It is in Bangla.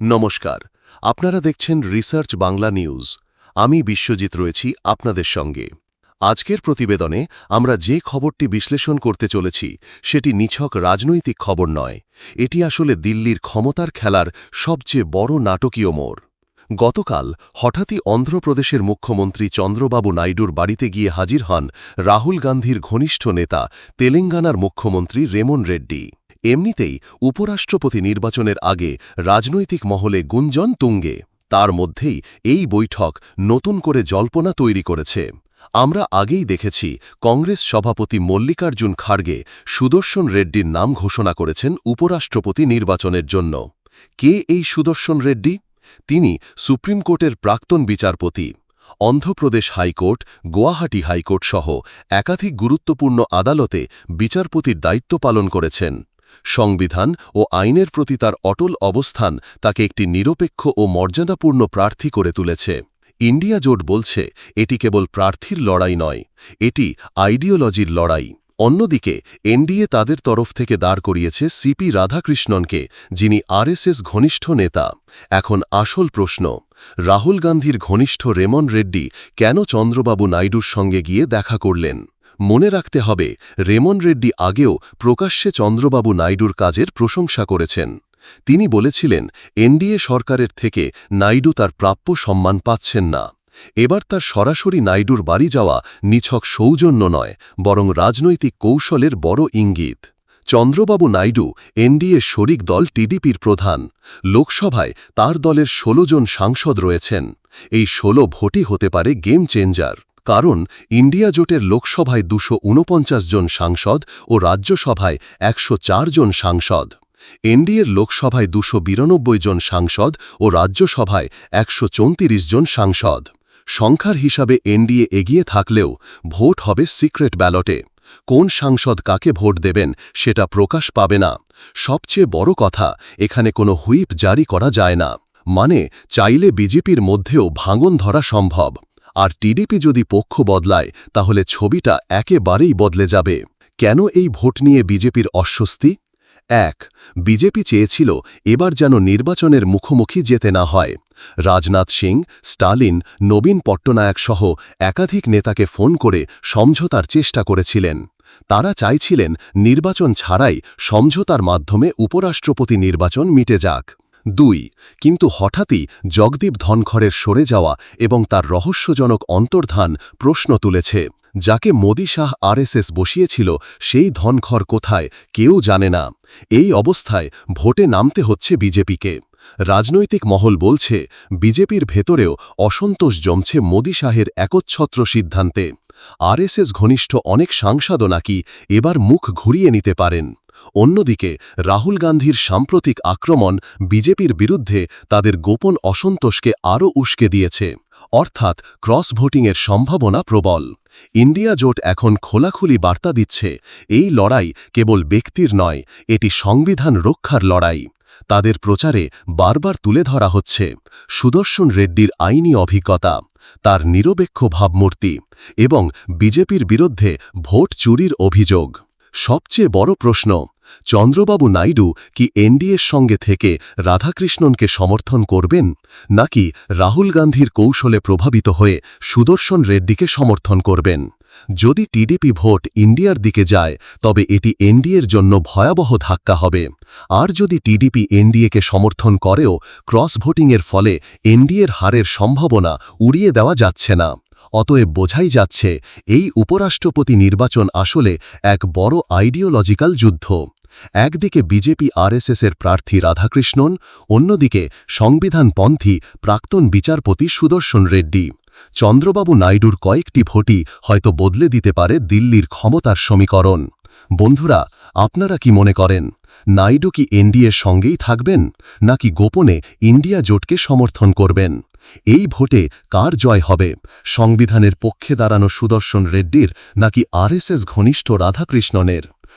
নমস্কার। আপনারা দেখছেন রিসার্চ বাংলা নিউজ। আমি বিশ্বজিৎ রয়েছি আপনাদের সঙ্গে। আজকের প্রতিবেদনে আমরা যে খবরটি বিশ্লেষণ করতে চলেছি, সেটি নিছক রাজনৈতিক খবর নয়। এটি আসলে দিল্লির ক্ষমতার খেলার সবচেয়ে বড় নাটকীয় মোড়। গতকাল হঠাৎই অন্ধ্রপ্রদেশের মুখ্যমন্ত্রী চন্দ্রবাবু নাইডুর বাড়িতে গিয়ে হাজির হন রাহুল গান্ধীর ঘনিষ্ঠ নেতা তেলেঙ্গানার মুখ্যমন্ত্রী রেমন রেড্ডি। এমনিতেই উপরাষ্ট্রপতি নির্বাচনের আগে রাজনৈতিক মহলে গুঞ্জন তুঙ্গে। তার মধ্যেই এই বৈঠক নতুন করে জল্পনা তৈরি করেছে। আমরা আগেই দেখেছি কংগ্রেস সভাপতি মল্লিকার্জুন খাড়গে সুদর্শন রেড্ডির নাম ঘোষণা করেছেন উপরাষ্ট্রপতি নির্বাচনের জন্য। কে এই সুদর্শন রেড্ডি? তিনি সুপ্রিম কোর্টের প্রাক্তন বিচারপতি। অন্ধ্রপ্রদেশ হাইকোর্ট, গুয়াহাটি হাইকোর্ট সহ একাধিক গুরুত্বপূর্ণ আদালতে বিচারপতির দায়িত্ব পালন করেছেন। সংবিধান ও আইনের প্রতি তার অটল অবস্থান তাকে একটি নিরপেক্ষ ও মর্যাদাপূর্ণ প্রার্থী করে তুলেছে। ইন্ডিয়া জোট বলছে, এটি কেবল প্রার্থীর লড়াই নয়, এটি আইডিওলজির লড়াই। অন্যদিকে, এনডিএ তাদের তরফ থেকে দাঁড় করিয়েছে সিপি রাধাকৃষ্ণনকে, যিনি আরএসএস ঘনিষ্ঠ নেতা। এখন আসল প্রশ্ন, রাহুল গান্ধীর ঘনিষ্ঠ রেমন রেড্ডি কেন চন্দ্রবাবু নাইডুর সঙ্গে গিয়ে দেখা করলেন? মনে রাখতে হবে, রেমন রেড্ডি আগেও প্রকাশ্যে চন্দ্রবাবু নাইডুর কাজের প্রশংসা করেছেন। তিনি বলেছিলেন, এনডিএ সরকারের থেকে নাইডু তার প্রাপ্য সম্মান পাচ্ছেন না। এবার তার সরাসরি নাইডুর বাড়ি যাওয়া নিছক সৌজন্য নয়, বরং রাজনৈতিক কৌশলের বড় ইঙ্গিত। চন্দ্রবাবু নাইডু এনডিএ শরিক দল টিডিপির প্রধান। লোকসভায় তার দলের ১৬ জন সাংসদ রয়েছেন। এই ১৬ ভোটই হতে পারে গেম চেঞ্জার। কারণ ইন্ডিয়া জোটের লোকসভায় দুশো জন সাংসদ ও রাজ্যসভায় একশো জন সাংসদ। এনডিএর লোকসভায় দুশো জন সাংসদ ও রাজ্যসভায় একশো জন সাংসদ। সংখ্যার হিসাবে এনডিএ এগিয়ে থাকলেও ভোট হবে সিক্রেট ব্যালটে। কোন সাংসদ কাকে ভোট দেবেন সেটা প্রকাশ পাবে না। সবচেয়ে বড় কথা, এখানে কোনো হুইপ জারি করা যায় না। মানে চাইলে বিজেপির মধ্যেও ভাঙন ধরা সম্ভব। আর টিডিপি যদি পক্ষ বদলায়, তাহলে ছবিটা একেবারেই বদলে যাবে। কেন এই ভোট নিয়ে বিজেপির অস্বস্তি? এক, বিজেপি চেয়েছিল এবার যেন নির্বাচনের মুখোমুখি যেতে না হয়। রাজনাথ সিং, স্টালিন, নবীন পট্টনায়ক সহ একাধিক নেতাকে ফোন করে সমঝোতার চেষ্টা করেছিলেন। তারা চাইছিলেন নির্বাচন ছাড়াই সমঝোতার মাধ্যমে উপরাষ্ট্রপতি নির্বাচন মিটে যাক। দুই, কিন্তু হঠাৎই জগদীপ ধনখড়ের সরে যাওয়া এবং তার রহস্যজনক অন্তর্ধান প্রশ্ন তুলেছে, যাকে মোদি শাহ আরএসএস বসিয়েছিল, সেই ধনখর কোথায় কেউ জানে না। এই অবস্থায় ভোটে নামতে হচ্ছে বিজেপিকে। রাজনৈতিক মহল বলছে, বিজেপির ভেতরেও অসন্তোষ জমছে মোদি শাহের একচ্ছত্র সিদ্ধান্তে। আরএসএস ঘনিষ্ঠ অনেক সাংসদও নাকি এবার মুখ ঘুরিয়ে নিতে পারেন। অন্যদিকে, রাহুল গান্ধীর সাম্প্রতিক আক্রমণ বিজেপির বিরুদ্ধে তাদের গোপন অসন্তোষকে আরও উস্কে দিয়েছে। অর্থাৎ ক্রস ভোটিংয়ের সম্ভাবনা প্রবল। ইন্ডিয়া জোট এখন খোলাখুলি বার্তা দিচ্ছে, এই লড়াই কেবল ব্যক্তির নয়, এটি সংবিধান রক্ষার লড়াই। তাদের প্রচারে বারবার তুলে ধরা হচ্ছে, সুদর্শন রেড্ডির আইনি অভিজ্ঞতা, তার নিরপেক্ষ ভাবমূর্তি এবং বিজেপির বিরুদ্ধে ভোট চুরির অভিযোগ। সবচেয়ে বড় প্রশ্ন চন্দ্রবাবু নাইডু কি এনডিএর সঙ্গে থেকে রাধাকৃষ্ণনকে সমর্থন করবেন, নাকি রাহুল গান্ধীর কৌশলে প্রভাবিত হয়ে সুদর্শন রেড্ডিকে সমর্থন করবেন? যদি টিডিপি ভোট ইন্ডিয়ার দিকে যায়, তবে এটি এনডিএর জন্য ভয়াবহ ধাক্কা হবে। আর যদি টিডিপি এনডিএকে সমর্থন করেও ক্রস ভোটিংয়ের ফলে এনডিএর হারের সম্ভাবনা উড়িয়ে দেওয়া যাচ্ছে না। অতএব বোঝাই যাচ্ছে, এই উপরাষ্ট্রপতি নির্বাচন আসলে এক বড় আইডিওলজিক্যাল যুদ্ধ। একদিকে বিজেপি আরএসএসের প্রার্থী রাধাকৃষ্ণন, অন্যদিকে সংবিধানপন্থী প্রাক্তন বিচারপতি সুদর্শন রেড্ডি। চন্দ্রবাবু নাইডুর কয়েকটি ভোটই হয়তো বদলে দিতে পারে দিল্লির ক্ষমতার সমীকরণ। বন্ধুরা, আপনারা কি মনে করেন, নাইডু কি এনডিএর সঙ্গেই থাকবেন, নাকি গোপনে ইন্ডিয়া জোটকে সমর্থন করবেন? এই ভোটে কার জয় হবে? সংবিধানের পক্ষে দাঁড়ানো সুদর্শন রেড্ডির নাকি আরএসএস ঘনিষ্ঠ রাধাকৃষ্ণনের?